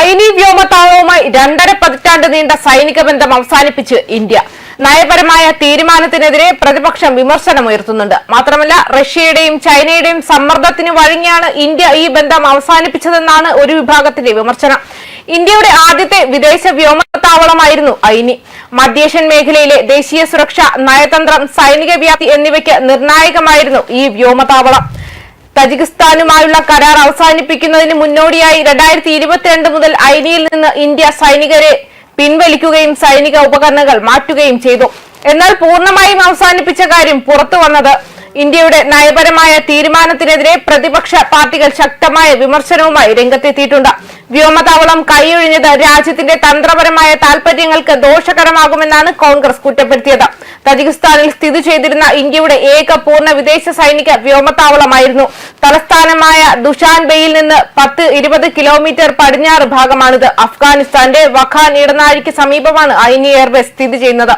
ഐനി വ്യോമതാവളവുമായി രണ്ടര പതിറ്റാണ്ട് നീണ്ട സൈനിക ബന്ധം അവസാനിപ്പിച്ച് ഇന്ത്യ. നയപരമായ തീരുമാനത്തിനെതിരെ പ്രതിപക്ഷം വിമർശനമുയർത്തുന്നുണ്ട് മാത്രമല്ല റഷ്യയുടെയും ചൈനയുടെയും സമ്മർദ്ദത്തിന് വഴങ്ങിയാണ് ഇന്ത്യ ഈ ബന്ധം അവസാനിപ്പിച്ചതെന്നാണ് ഒരു വിഭാഗത്തിന്റെ വിമർശനം. ഇന്ത്യയുടെ ആദ്യത്തെ വിദേശ വ്യോമതാവളമായിരുന്നു ഐനി. മധ്യേഷ്യൻ മേഖലയിലെ ദേശീയ സുരക്ഷ നയതന്ത്രം സൈനിക വ്യാപ്തി എന്നിവയ്ക്ക് നിർണായകമായിരുന്നു ഈ വ്യോമതാവളം തജിക്കിസ്ഥാനുമായുള്ള കരാർ അവസാനിപ്പിക്കുന്നതിന് മുന്നോടിയായി രണ്ടായിരത്തി ഇരുപത്തിരണ്ട് മുതൽ ഐനിയിൽ നിന്ന് ഇന്ത്യ സൈനികരെ പിൻവലിക്കുകയും സൈനിക ഉപകരണങ്ങൾ മാറ്റുകയും ചെയ്തു. എന്നാൽ പൂർണമായും അവസാനിപ്പിച്ച കാര്യം പുറത്തു വന്നത് ഇന്ത്യയുടെ നയപരമായ തീരുമാനത്തിനെതിരെ പ്രതിപക്ഷ പാർട്ടികൾ ശക്തമായ വിമർശനവുമായി രംഗത്തെത്തിയിട്ടുണ്ട്. വ്യോമതാവളം കൈയൊഴിഞ്ഞത് രാജ്യത്തിന്റെ തന്ത്രപരമായ താൽപര്യങ്ങൾക്ക് ദോഷകരമാകുമെന്നാണ് കോൺഗ്രസ് കുറ്റപ്പെടുത്തിയത്. തജിക്കിസ്ഥാനിൽ സ്ഥിതി ചെയ്തിരുന്ന ഇന്ത്യയുടെ ഏക പൂർണ വിദേശ സൈനിക വ്യോമതാവളമായിരുന്നു. തലസ്ഥാനമായ ദുഷാൻബെയിൽ നിന്ന് പത്ത് ഇരുപത് കിലോമീറ്റർ പടിഞ്ഞാറ് ഭാഗമാണിത്. അഫ്ഗാനിസ്ഥാന്റെ വഖാൻ ഇടനാഴിക്ക് സമീപമാണ് ഐനി എയർവേസ് സ്ഥിതി ചെയ്യുന്നത്.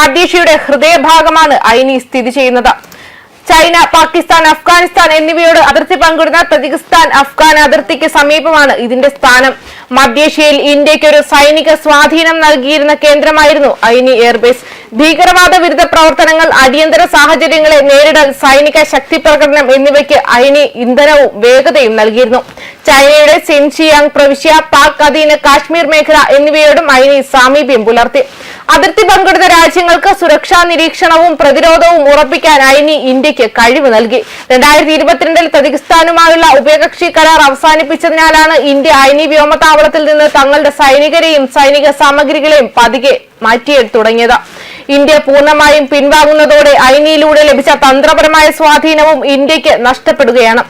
മധ്യേഷ്യയുടെ ഹൃദയഭാഗമാണ് ഐനി സ്ഥിതി ചെയ്യുന്നത്. ചൈന പാകിസ്ഥാൻ അഫ്ഗാനിസ്ഥാൻ എന്നിവയോട് അതിർത്തി പങ്കിടുന്ന തജിക്കിസ്ഥാൻ അഫ്ഗാൻ അതിർത്തിക്ക് സമീപമാണ് ഇതിന്റെ സ്ഥാനം. മധ്യേഷ്യയിൽ ഇന്ത്യയ്ക്ക് ഒരു സൈനിക സ്വാധീനം നൽകിയിരുന്ന കേന്ദ്രമായിരുന്നു ഐനി എയർബേസ്. ഭീകരവാദ വിരുദ്ധ പ്രവർത്തനങ്ങൾ അടിയന്തര സാഹചര്യങ്ങളെ നേരിടാൻ സൈനിക ശക്തി പ്രകടനം എന്നിവയ്ക്ക് അയിനി ഇന്ധനവും വേഗതയും നൽകിയിരുന്നു. ചൈനയുടെ സിൻഷിയാങ് പ്രവിശ്യ പാക് അധീന കാശ്മീർ മേഖല എന്നിവയോടും അയിനി സാമീപ്യം പുലർത്തി. അതിർത്തി പങ്കിടുന്ന രാജ്യങ്ങൾക്ക് സുരക്ഷാ നിരീക്ഷണവും പ്രതിരോധവും ഉറപ്പിക്കാൻ അയിനി ഇന്ത്യയ്ക്ക് കഴിവ് നൽകി. രണ്ടായിരത്തി ഇരുപത്തിരണ്ടിൽ തജിക്കിസ്ഥാനുമായുള്ള ഉഭയകക്ഷി കരാർ അവസാനിപ്പിച്ചതിനാലാണ് ഇന്ത്യ അയിനി വ്യോമതാവളത്തിൽ നിന്ന് തങ്ങളുടെ സൈനികരെയും സൈനിക സാമഗ്രികളെയും പതികെ മാറ്റിയെടുത്തു തുടങ്ങിയത് ഇന്ത്യ പൂർണമായും പിൻവാങ്ങുന്നതോടെ ഐനിയിലൂടെ ലഭിച്ച തന്ത്രപരമായ സ്വാധീനവും ഇന്ത്യയ്ക്ക് നഷ്ടപ്പെടുകയാണ്.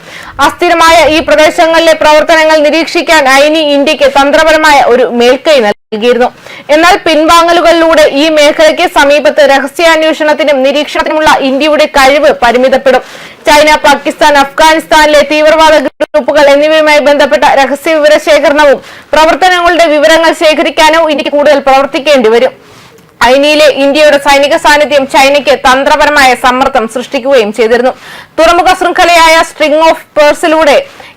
അസ്ഥിരമായ ഈ പ്രദേശങ്ങളിലെ പ്രവർത്തനങ്ങൾ നിരീക്ഷിക്കാൻ ഐനി ഇന്ത്യയ്ക്ക് തന്ത്രപരമായ ഒരു മേൽക്കൈ നൽകിയിരുന്നു. എന്നാൽ പിൻവാങ്ങലുകളിലൂടെ ഈ മേഖലയ്ക്ക് സമീപത്ത് രഹസ്യാന്വേഷണത്തിനും നിരീക്ഷണത്തിനുമുള്ള ഇന്ത്യയുടെ കഴിവ് പരിമിതപ്പെടും. ചൈന പാകിസ്ഥാൻ അഫ്ഗാനിസ്ഥാനിലെ തീവ്രവാദ ഗ്രൂപ്പുകൾ എന്നിവയുമായി ബന്ധപ്പെട്ട രഹസ്യ വിവര ശേഖരണവും പ്രവർത്തനങ്ങളുടെ വിവരങ്ങൾ ശേഖരിക്കാനോ ഇന്ത്യയ്ക്ക് കൂടുതൽ പ്രവർത്തിക്കേണ്ടി വരും. ഐനിയിലെ ഇന്ത്യയുടെ സൈനിക സാന്നിധ്യം ചൈനയ്ക്ക് തന്ത്രപരമായ സമ്മർദ്ദം സൃഷ്ടിക്കുകയും ചെയ്തിരുന്നു. തുറമുഖ ശൃംഖലയായ സ്ട്രിംഗ് ഓഫ് പേഴ്സിലൂടെ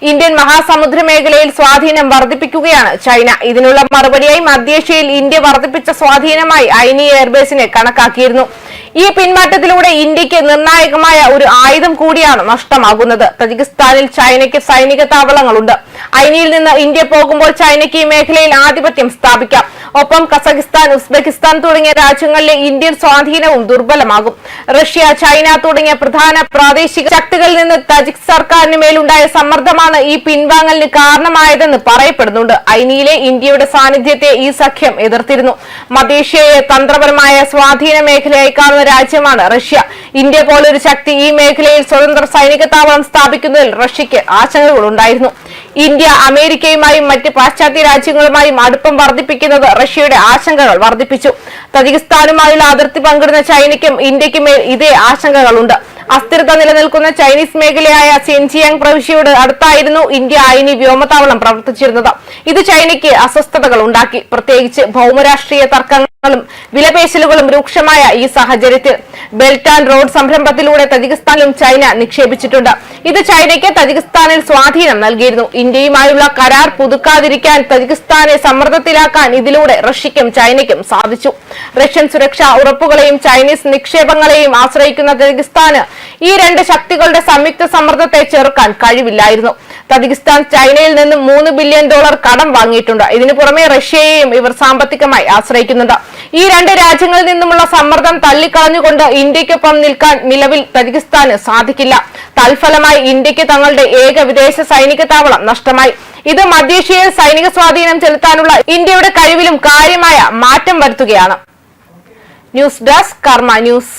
ഇന്ത്യൻ മഹാസമുദ്ര മേഖലയിൽ സ്വാധീനം വർദ്ധിപ്പിക്കുകയാണ് ചൈന. ഇതിനുള്ള മറുപടിയായി മധ്യേഷ്യയിൽ ഇന്ത്യ വർദ്ധിപ്പിച്ച സ്വാധീനമായി ഐനി എയർബേസിനെ കണക്കാക്കിയിരുന്നു. ഈ പിന്മാറ്റത്തിലൂടെ ഇന്ത്യയ്ക്ക് നിർണായകമായ ഒരു ആയുധം കൂടിയാണ് നഷ്ടമാകുന്നത്. തജിക്കിസ്ഥാനിൽ ചൈനയ്ക്ക് സൈനിക താവളങ്ങളുണ്ട്. ഐനിയിൽ നിന്ന് ഇന്ത്യ പോകുമ്പോൾ ചൈനയ്ക്ക് ഈ മേഖലയിൽ ആധിപത്യം സ്ഥാപിക്കാം. ഒപ്പം കസഖിസ്ഥാൻ ഉസ്ബെക്കിസ്ഥാൻ തുടങ്ങിയ രാജ്യങ്ങളിലെ ഇന്ത്യൻ സ്വാധീനവും ദുർബലമാകും. റഷ്യ ചൈന തുടങ്ങിയ പ്രധാന പ്രാദേശിക ശക്തികളിൽ നിന്ന് തജിക് സർക്കാരിന് മേലുണ്ടായ സമ്മർദ്ദമാണ് ഈ പിൻവാങ്ങലിന് കാരണമായതെന്ന് പറയപ്പെടുന്നുണ്ട്. ഐനിയിലെ ഇന്ത്യയുടെ സാന്നിധ്യത്തെ ഈ സഖ്യം എതിർത്തിരുന്നു. മധ്യേഷ്യയെ തന്ത്രപരമായ സ്വാധീന മേഖലയായി രാജ്യമാണ് റഷ്യ. ഇന്ത്യ പോലൊരു ശക്തി ഈ മേഖലയിൽ സ്വതന്ത്ര സൈനിക താവളം സ്ഥാപിക്കുന്നതിൽ റഷ്യക്ക് ആശങ്കകളുണ്ടായിരുന്നു ഇന്ത്യ അമേരിക്കയുമായും മറ്റ് പാശ്ചാത്യ രാജ്യങ്ങളുമായും അടുപ്പം വർദ്ധിപ്പിക്കുന്നത് റഷ്യയുടെ ആശങ്കകൾ വർദ്ധിപ്പിച്ചു. തജിക്കിസ്ഥാനുമായുള്ള അതിർത്തി പങ്കിടുന്ന ചൈനയ്ക്കും ഇന്ത്യയ്ക്കുമേൽ മേൽ ഇതേ ആശങ്കകളുണ്ട്. അസ്ഥിരത നിലനിൽക്കുന്ന ചൈനീസ് മേഖലയായ സിൻജിയാങ് പ്രവിശ്യയോട് അടുത്തായിരുന്നു ഇന്ത്യ ഐനി വ്യോമതാവളം പ്രവർത്തിച്ചിരുന്നത്. ഇത് ചൈനയ്ക്ക് അസ്വസ്ഥതകൾ ഉണ്ടാക്കി. പ്രത്യേകിച്ച് ഭൗമരാഷ്ട്രീയ തർക്കങ്ങളും വിലപേശലുകളും രൂക്ഷമായ ഈ സാഹചര്യത്തിൽ ബെൽറ്റ് ആൻഡ് റോഡ് സംരംഭത്തിലൂടെ തജിക്കിസ്ഥാനിലും ചൈന നിക്ഷേപിച്ചിട്ടുണ്ട്. ഇത് ചൈനയ്ക്ക് തജിക്കിസ്ഥാനിൽ സ്വാധീനം നൽകിയിരുന്നു. ഇന്ത്യയുമായുള്ള കരാർ പുതുക്കാതിരിക്കാൻ തജിക്കിസ്ഥാനെ സമ്മർദ്ദത്തിലാക്കാൻ ഇതിലൂടെ റഷ്യയ്ക്കും ചൈനയ്ക്കും സാധിച്ചു. റഷ്യൻ സുരക്ഷാ ഉറപ്പുകളെയും ചൈനീസ് നിക്ഷേപങ്ങളെയും ആശ്രയിക്കുന്ന തജിക്കിസ്ഥാന് ഈ രണ്ട് ശക്തികളുടെ സംയുക്ത സമ്മർദ്ദത്തെ ചെറുക്കാൻ കഴിവില്ലായിരുന്നു. തജിക്കിസ്ഥാൻ ചൈനയിൽ നിന്ന് മൂന്ന് ബില്യൺ ഡോളർ കടം വാങ്ങിയിട്ടുണ്ട്. ഇതിനു പുറമെ റഷ്യയെയും ഇവർ സാമ്പത്തികമായി ആശ്രയിക്കുന്നുണ്ട്. ഈ രണ്ട് രാജ്യങ്ങളിൽ നിന്നുമുള്ള സമ്മർദ്ദം തള്ളിക്കളഞ്ഞുകൊണ്ട് ഇന്ത്യക്കൊപ്പം നിൽക്കാൻ നിലവിൽ തജിക്കിസ്ഥാന് സാധിക്കില്ല. തൽഫലമായി ഇന്ത്യയ്ക്ക് തങ്ങളുടെ ഏക വിദേശ സൈനിക താവളം നഷ്ടമായി. ഇത് മധ്യേഷ്യയിൽ സൈനിക സ്വാധീനം ചെലുത്താനുള്ള ഇന്ത്യയുടെ കഴിവിലും കാര്യമായ മാറ്റം വരുത്തുകയാണ്. News desk Karma news.